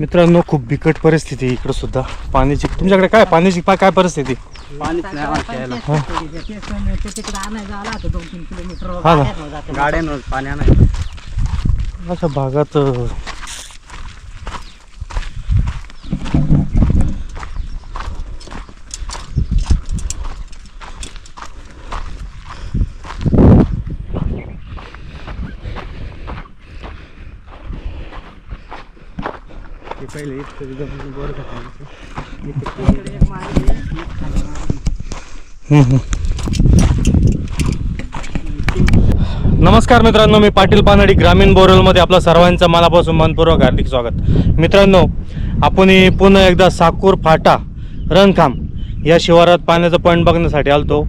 मित्रांनो खूप बिकट परिस्थिती इकडं सुद्धा. पाण्याची तुमच्याकडे काय पाण्याची पा- काय परिस्थिती? पाणीच नाही आम्हाला प्यायला. हा? ना. गाड्यांवर पाणी आणायचं. अशा भागात अं, ते पहिले बोर टाकायचं. नमस्कार मित्रांनो मी पाटील पानाडी ग्रामीण बोरलमध्ये आपल्या सर्वांचं मनापासून मनपूर्वक हार्दिक स्वागत. मित्रांनो आपण पुन्हा एकदा साकूर फाटा रणखाम या शिवारात पाण्याचं पॉईंट बघण्यासाठी आलतो.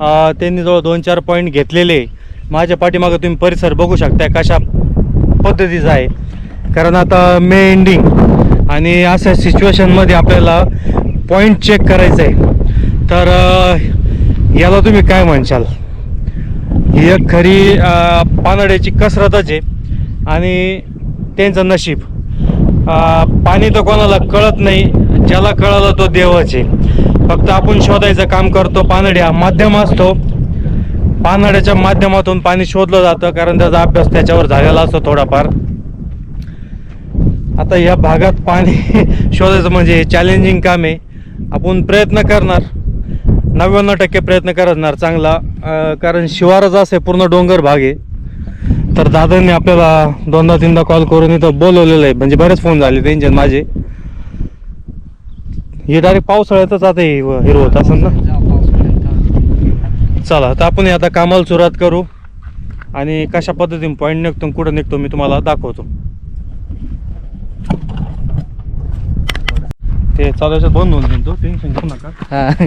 त्यांनी जवळ दोन चार पॉईंट घेतलेले. माझ्या पाठीमागं तुम्ही परिसर बघू शकता कशा पद्धतीचा आहे. कारण आता मे एंडिंग आणि अशा सिच्युएशनमध्ये आपल्याला पॉईंट चेक करायचं आहे तर याला तुम्ही काय म्हणशाल ही एक खरी पानड्याची कसरतच आहे आणि त्यांचं नशीब. पाणी तर कोणाला कळत नाही ज्याला कळलं तो देवच. आहे फक्त आपण शोधायचं काम करतो पानड्या माध्यम असतो. पानड्याच्या माध्यमातून पाणी शोधलं जातं कारण त्याचा अभ्यास त्याच्यावर झालेला असतो थोडाफार. आता या भागात पाणी शोधायचं म्हणजे चॅलेंजिंग काम आहे. आपण प्रयत्न करणार. नव्याण्णव टक्के प्रयत्न करणार चांगला. कारण शिवारच असे पूर्ण डोंगर भाग आहे. तर दादांनी आपल्याला दोनदा तीनदा कॉल करून इथं बोलवलेलं आहे. म्हणजे बरेच फोन झाले त्यांचे माझे. हे डायरेक्ट पावसाळ्यातच आता हे हिरवत असं ना. चला तर आपण आता कामाला सुरुवात करू. आणि कशा पद्धतीने पॉईंट निघतो कुठं निघतो मी तुम्हाला दाखवतो. ते चालायचं बंद होऊन जाईल तो. टेन्शन घेऊ नका. हा.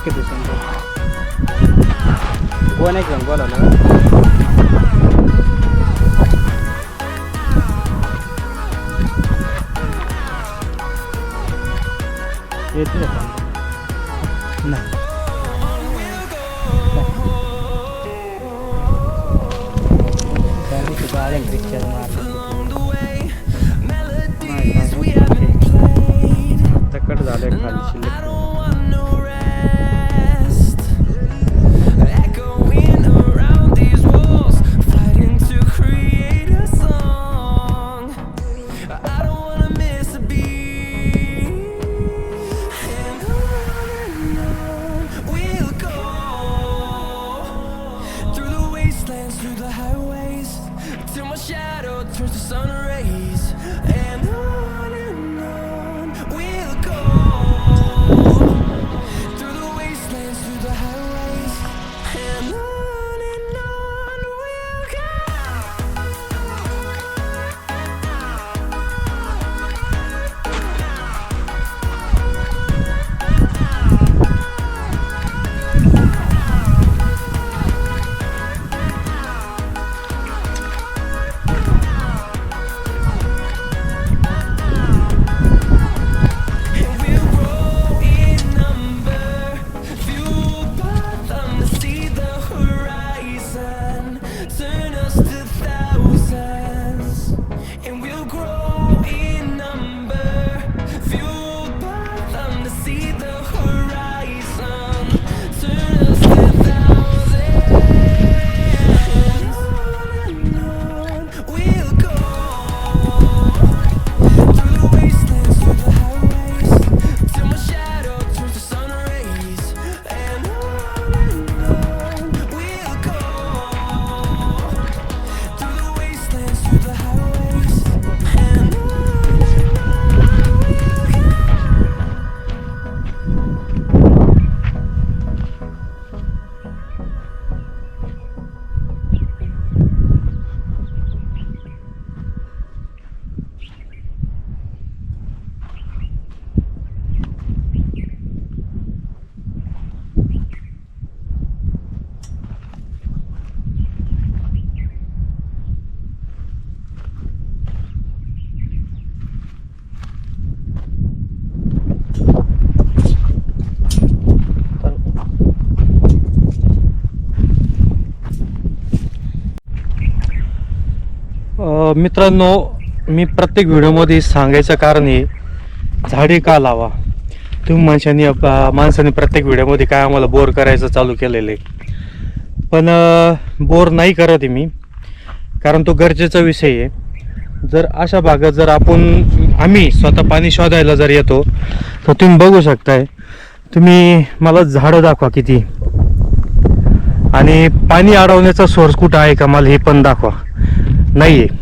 काय किती समजा कोण आहे घेऊन बोलावलं येते नाही मित्रांनो मी प्रत्येक व्हिडिओमध्ये सांगायचं कारण हे झाडे का लावा? तुम्ही माणसांनी माणसाने प्रत्येक व्हिडिओमध्ये काय आम्हाला बोर करायचं चालू केलेलं आहे. पण बोर नाही करत आहे मी कारण तो गरजेचा विषय आहे. जर अशा भागात जर आपण आम्ही स्वतः पाणी शोधायला जर येतो तर तुम्ही बघू शकताय तुम्ही मला झाडं दाखवा किती. आणि पाणी अडवण्याचा सोर्स कुठं आहे का मला हे पण दाखवा. नाही आहे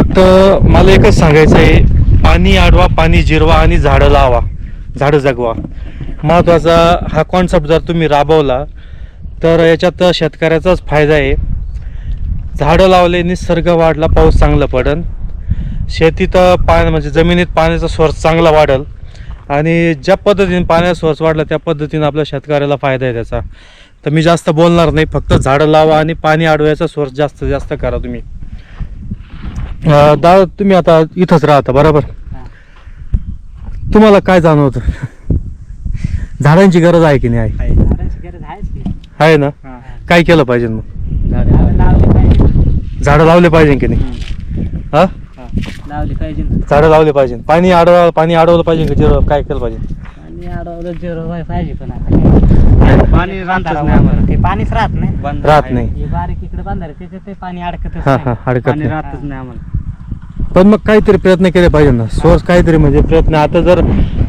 फक्त मला एकच सांगायचं आहे पाणी आडवा पाणी जिरवा आणि झाडं लावा झाडं जगवा. महत्त्वाचा हा कॉन्सेप्ट जर तुम्ही राबवला तर याच्यात शेतकऱ्याचाच फायदा आहे. झाडं लावले निसर्ग वाढला पाऊस चांगला पडन. शेतीत पाणी म्हणजे जमिनीत पाण्याचा सोर्स चांगला वाढल. आणि ज्या पद्धतीने पाण्याचा सोर्स वाढला त्या पद्धतीने आपल्या शेतकऱ्याला फायदा आहे त्याचा. तर मी जास्त बोलणार नाही फक्त झाडं लावा आणि पाणी अडवायचा सोर्स जास्त जास्त करा तुम्ही. अं, दादा तुम्ही आता इथंच राहता बरोबर? हा. तुम्हाला काय जाणवतं? झाडांची गरज आहे की नाही आहे आहे झाडांची गरज आहेच की. आहे ना. काय केलं पाहिजे मग? झाडं लावले पाहिजे. झाडं लावले पाहिजे की नाही? हम्म. हा. लावली पाहिजे. ना झाडं लावले पाहिजे. पाणी अडव पाणी अडवलं पाहिजे का काय केलं पाहिजे? आणि अडवलं झिरो व्हाय पाहिजे पण आता काय. पाणी राहतच नाही आम्हाला. ते पाणीच राहत नाही बंद राहत आहे. नाही हे बारीक इकडे बांधारे त्याच्यात ते पाणी अडकतच हा नाही. अडकत पाणी नाही राहतच नाही आम्हाला पण मग काहीतरी प्रयत्न केले पाहिजे ना सोर्स काहीतरी म्हणजे प्रयत्न आता जर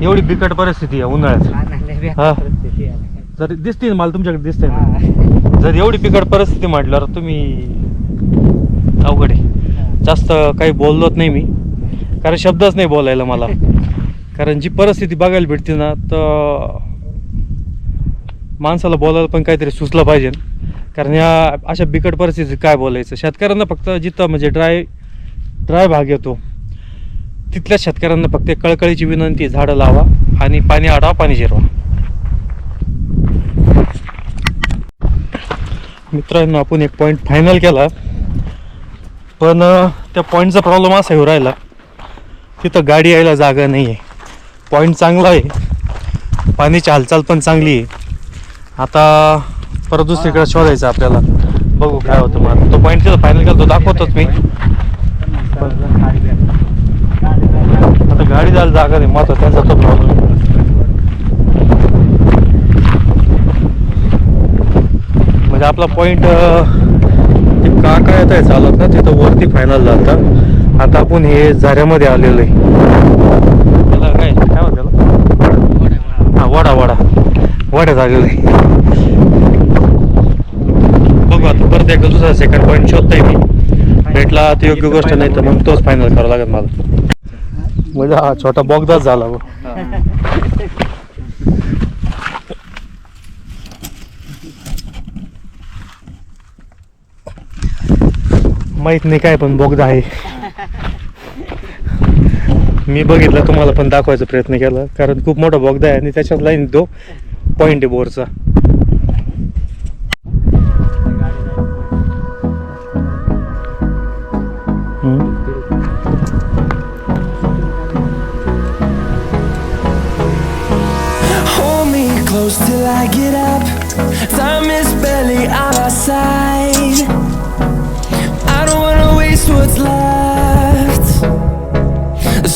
एवढी बिकट परिस्थिती आहे उन्हाळ्यात नाही, लय बेकार हा. परिस्थिती आहे. जर दिसते ना मला तुमच्याकडे दिसते ना हा. जर एवढी बिकट परिस्थिती म्हटल्यावर तुम्ही अवघड आहे जास्त काही बोललोच नाही मी कारण शब्दच नाही बोलायला मला कारण जी परिस्थिती बघायला भेटते ना तर माणसाला बोलायला पण काहीतरी सुचलं पाहिजे. कारण या अशा बिकट परिस्थितीत काय बोलायचं? शेतकऱ्यांना फक्त जिथं म्हणजे ड्राय ड्राय भाग येतो तिथल्या शेतकऱ्यांना फक्त कळकळीची विनंती झाडं लावा आणि पाणी आडवा पाणी जिरवा मित्रांनो आपण एक पॉईंट फायनल केला. पण त्या पॉईंटचा प्रॉब्लेम असा येऊ राहिला तिथं गाडी यायला जागा नाही आहे पॉईंट चांगला आहे. पाण्याची हालचाल पण चांगली आहे. आता परत दुसरीकडे शोधायचं आपल्याला. बघू काय होतं मग. तो पॉईंट तिथं फायनल केला तो दाखवतोच मी. आता गाडी जायला जागा नाही महत्त्व त्यांचा तो प्रॉब्लेम म्हणजे आपला पॉईंट का काय येत आहे चालत ना तिथं वरती फायनल झालं आता आपण हे झऱ्यामध्ये आलेलो आहे. त्याला काय? वडा वडा. आलेलो आहे. बघू आता परत एकदा दुसरा सेकंड पॉईंट शोधतोय मी. भेटला तर योग्य गोष्ट नाही तर मग तोच फायनल करावा लागेल मला. म्हणजे हा छोटा बोगदाच झाला बघ. माहीत नाही काय पण बोगदा आहे. मी बघितलं तुम्हाला पण दाखवायचा प्रयत्न केला कारण खूप मोठा बोगदा आहे आणि त्याच्यात लाईन तो पॉइंट आहे बोरचा till I get up. Time is barely on our side. I don't wanna waste what's left.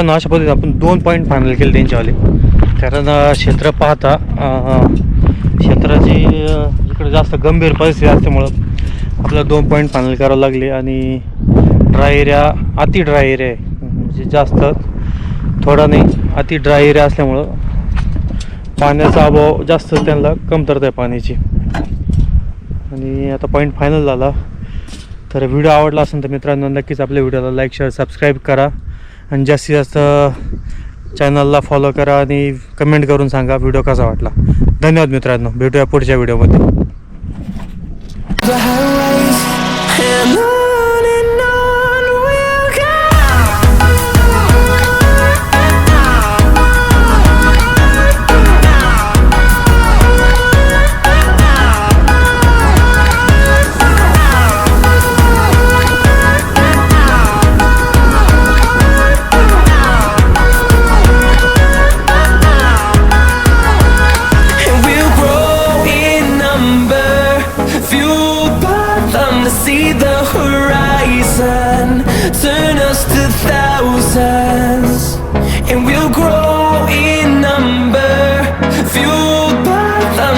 मित्रांनो अशा पद्धतीने आपण दोन पॉईंट फायनल केले त्यांच्यावाले. कारण क्षेत्र पाहता क्षेत्राची इकडे जास्त गंभीर परिस्थिती असल्यामुळं आपल्याला दोन पॉईंट फायनल करावं लागले. आणि ड्राय एरिया अति ड्राय एरिया आहे. म्हणजे जास्त थोडा नाही अति ड्राय एरिया असल्यामुळं पाण्याचा अभाव जास्त त्यांना कमतरता आहे पाण्याची. आणि आता पॉईंट फायनल झाला. तर व्हिडिओ आवडला असेल तर मित्रांनो नक्कीच आपल्या व्हिडिओला लाईक शेअर सबस्क्राईब करा. आणि जास्तीत जास्त चॅनलला फॉलो करा आणि कमेंट करून सांगा व्हिडिओ कसा वाटला. धन्यवाद मित्रांनो. भेटूया पुढच्या व्हिडिओमध्ये